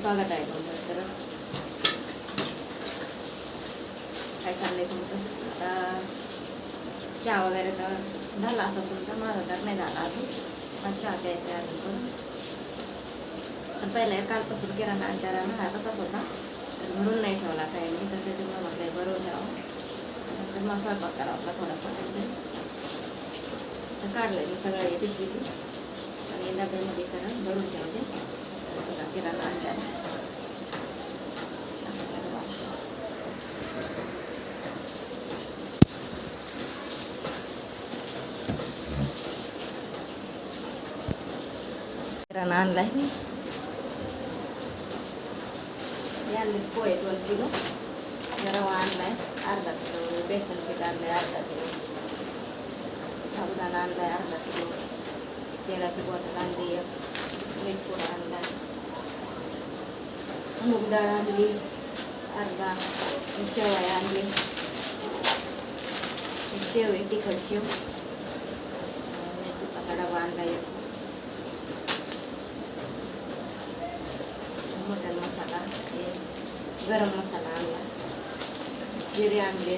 स्वागत आहे तुमचं. तर काय चाललंय तुमचं? आता चहा वगैरे तर झाला असं तुमचा. माझा तर नाही झाला अजून. पण चहा प्यायचा आहे अजून. पण पहिला कालपासून किराणा आणताना ना तसाच होता. तर म्हणून नाही ठेवला काय मी. तर त्याच्यामुळे म्हटलं बरोबर ठेवा तर मग स्वयंपाक करावा आपला थोडासा काहीतरी. तर काढलं मी सगळं येते आणि डब्यामध्ये सगळं भरून ठेवते तर बघा किराणा आणताना किराणा आणलाय मी हे आणले पोहे दोन किलो रवा आणलाय अर्धा किलो बेसन पीठ आणलंय अर्धा किलो साबुदाणा आणलाय अर्धा किलो तेलाची बॉटल आणली एक मीठ पूड आणलाय मूग डाळ आणली अर्धा शेवया आणली शेव आहे तिखट शेव मेथीचा डबा आणला एक मटन मसाला हे गरम मसाला आणला. जिरे आणले.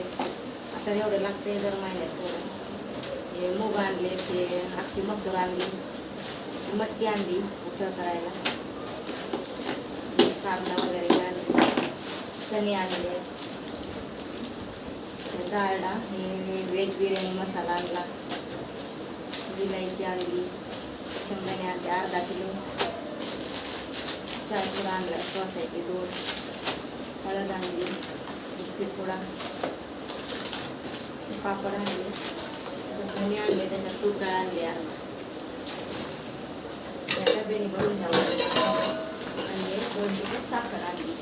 आता एवढं लागते दर महिन्यात थोडं. हे मूग आणले ते अख्खी मसूर आणली मटकी आणली उसळ करायला. कांदा वगैरे आणले चणे आणले. डाळडा हे वेज बिर्याणी मसाला आणला. विलायची आणली शेंगदाणे आणले अर्धा किलो. चारपूर आणला सोसायटी दोन. हळद आणली बिस्किट पुडा पापड आणले धने आणले त्याच्यात तूप डाळ आणली अर्धा त्या डब्याने भरून ठेवलं आणि एक दोन किलो साखर आणली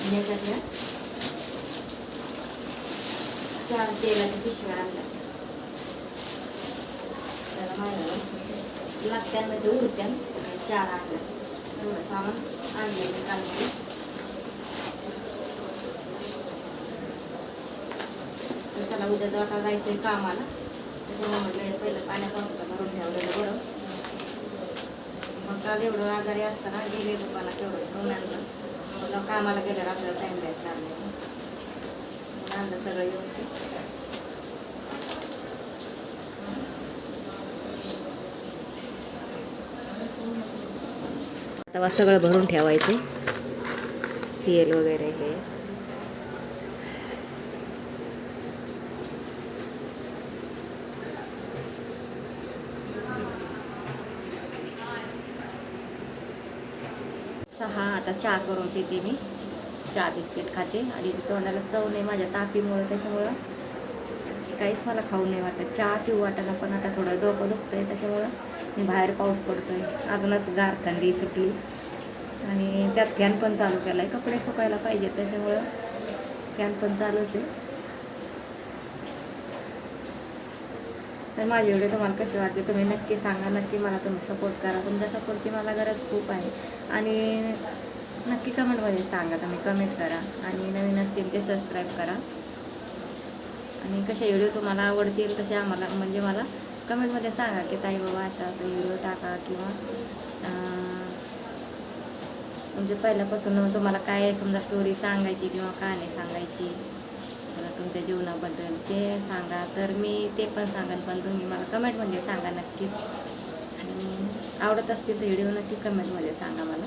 आणि याच्यातल्या चार चार आठ एवढं सामान आणलेलं कालमध्ये तर चला उद्या जर आता जायचं आहे कामाला त्याच्यामुळे म्हटलं पहिलं पाण्यात पावसाचं भरून ठेवलेलं बरं मग काल एवढं आजारी असताना गेले दुकानात तेवढं घेऊन आणलं म्हटलं कामाला गेल्यावर आपल्याला टाईम द्यायचा आणलं आणलं सगळं व्यवस्थित. तवा सगळं भरून ठेवायचे. तेल वगैरे हे. सहा आता चहा करून पिते मी. चहा बिस्किट खाते आणि तोंडाला चव नाही माझ्या तापीमुळं त्याच्यामुळं. काहीच मला खाऊ नाही वाटत. चहा पिऊ वाटायला पण आता थोडं डोकं दुखतंय त्याच्यामुळं. बाहेर पाऊस पडतो आहे अजूनच गार थंडी सुटली. आणि त्यात फॅन पण चालू केला आहे कपडे सुकायला पाहिजेत त्याच्यामुळं फॅन पण चालूच आहे. तर माझी एवढे तुम्हाला कसे वाटते तुम्ही नक्की सांगा. नक्की मला तुम्ही सपोर्ट करा. तुमच्या सपोर्टची मला गरज खूप आहे. आणि नक्की कमेंटमध्ये सांगा. तुम्ही कमेंट करा. आणि नवीन असतील ते सबस्क्राईब करा. आणि कसे व्हिडिओ तुम्हाला आवडतील तसे आम्हाला म्हणजे मला कमेंटमध्ये सांगा की ताई बाबा असं असं व्हिडिओ टाका किंवा म्हणजे पहिल्यापासून तुम्हाला काय समजा स्टोरी सांगायची किंवा कहाणी सांगायची मला तुमच्या जीवनाबद्दल ते सांगा. तर मी ते पण सांगेन पण तुम्ही मला कमेंटमध्ये सांगा नक्कीच. आणि आवडत असतील तर व्हिडिओ नक्की कमेंटमध्ये सांगा मला.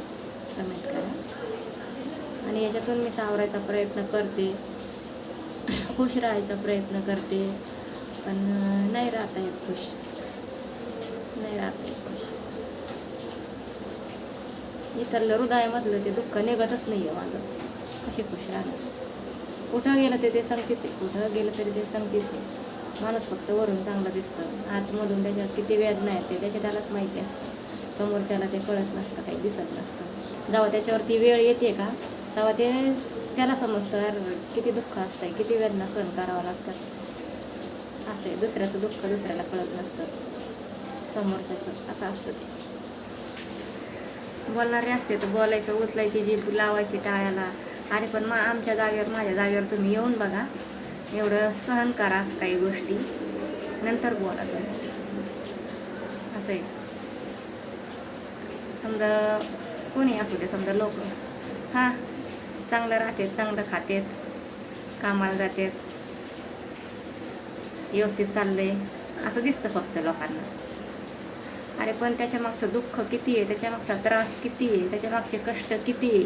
कमेंट करा. आणि याच्यातून मी सावरायचा प्रयत्न करते. खुश राहायचा प्रयत्न करते. पण नाही राहता येत खुश. नाही राहता येत खुश. इथलं हृदयामधलं ते दुःख निघतच नाही आहे माझं. कशी खुश राहणार? कुठं गेलं ते ते संगतीच आहे. कुठं गेलं तरी ते संगतीच आहे. माणूस फक्त वरून चांगलं दिसतं. आतमधून त्याच्यात किती वेदना आहेत ते त्याच्या त्यालाच माहिती असतं. समोरच्याला ते कळत नसतं काही दिसत नसतं. जेव्हा त्याच्यावरती वेळ येते का तेव्हा ते त्याला समजतं किती दुःख असतं किती वेदना सहन करावं लागतात. असं आहे. दुसऱ्याचं दुःख दुसऱ्याला कळत नसतं. समोरच्याचं असं असतं. ते बोलणारे असते तर बोलायचं उचलायची जीभ लावायची टाळ्याला. अरे पण मा आमच्या जागेवर माझ्या जागेवर तुम्ही येऊन बघा. एवढं सहन करा काही गोष्टी. नंतर बोला तुम्ही. असं आहे. समजा कोणी असू दे समजा लोक. हां चांगलं राहतात चांगलं खातात कामाला जातात. व्यवस्थित चाललं आहे असं दिसतं फक्त लोकांना. अरे पण त्याच्या मागचं दुःख किती आहे? त्याच्या मागचा त्रास किती आहे? त्याच्या मागचे कष्ट किती आहे?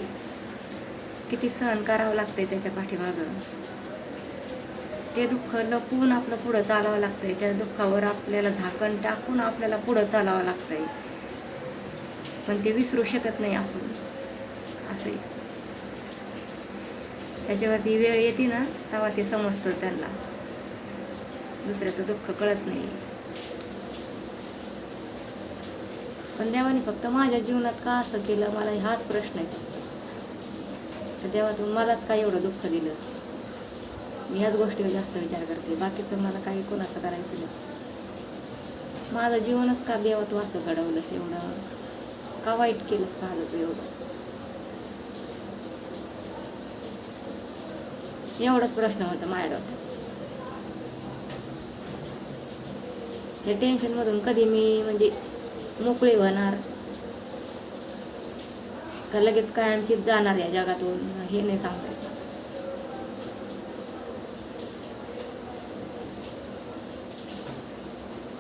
किती सहन करावं लागतंय त्याच्या पाठीमागं? ते दुःख लपवून आपलं पुढं चालावं लागतंय. त्या दुःखावर आपल्याला झाकण टाकून आपल्याला पुढं चालावं लागतंय. पण ते विसरू शकत नाही आपण. असं त्याच्यावरती वेळ येते ना तेव्हा ते समजतं त्यांना. दुसऱ्याचं दुःख कळत नाही. पण देवाने फक्त माझ्या जीवनात का असं केलं? मला हाच प्रश्न आहे. तर देवा तू मलाच काय एवढं दुःख दिलंस? मी ह्याच गोष्टीवर जास्त विचार करते. बाकीचं मला काही कोणाचं करायचं नाही. माझं जीवनच का देवा तू असं घडवलंस एवढं? का वाईट केलंस माझं तू एवढं? एवढाच प्रश्न होता माझ्या डोक्यात. या टेन्शनमधून कधी मी म्हणजे मोकळी होणार? का लगेच कायमचीच जाणार या जगातून? हे नाही सांगता येत.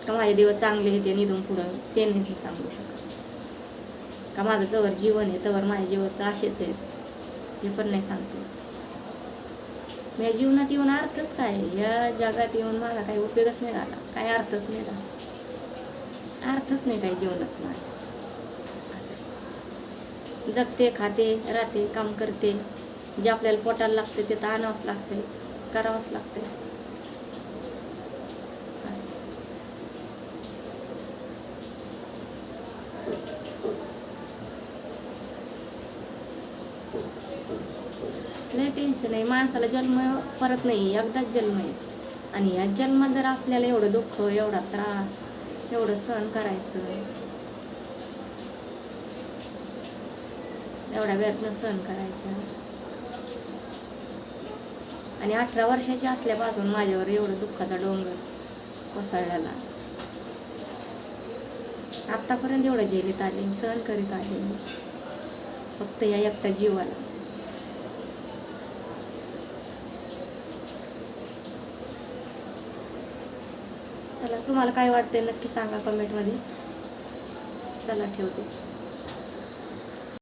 का माझे दिवस चांगले आहेत ते निधून पुढं ते नाही सांगू शकत. का माझं जवळ जीवन आहे तवर माझ्या जीवन असेच आहेत. हे पण नाही सांगतो या जीवनात येऊन अर्थच काय या जगात येऊन मला काही उपयोगच नाही झाला काही अर्थच नाही झाला अर्थच नाही काही जीवनात मला. जगते खाते राहते काम करते. जे आपल्याला पोटाला लागते ते तर आणावंच लागते करावंच लागते लय टेन्शन आहे. माणसाला जन्म परत नाही एकदाच जन्म आहे. आणि या जन्मात जर आपल्याला एवढं दुःख एवढा त्रास एवढं सहन करायचं एवढ्या वेळातनं सहन करायच्या. आणि अठरा वर्षाची असल्यापासून माझ्यावर एवढं दुःखाचा डोंगर कोसळलेला. आत्तापर्यंत एवढं गेलीत आले सहन करीत आले फक्त या एकट्या जीवाला चला तुम्हाला काय वाटते नक्की सांगा कमेंटमध्ये चला ठेवते.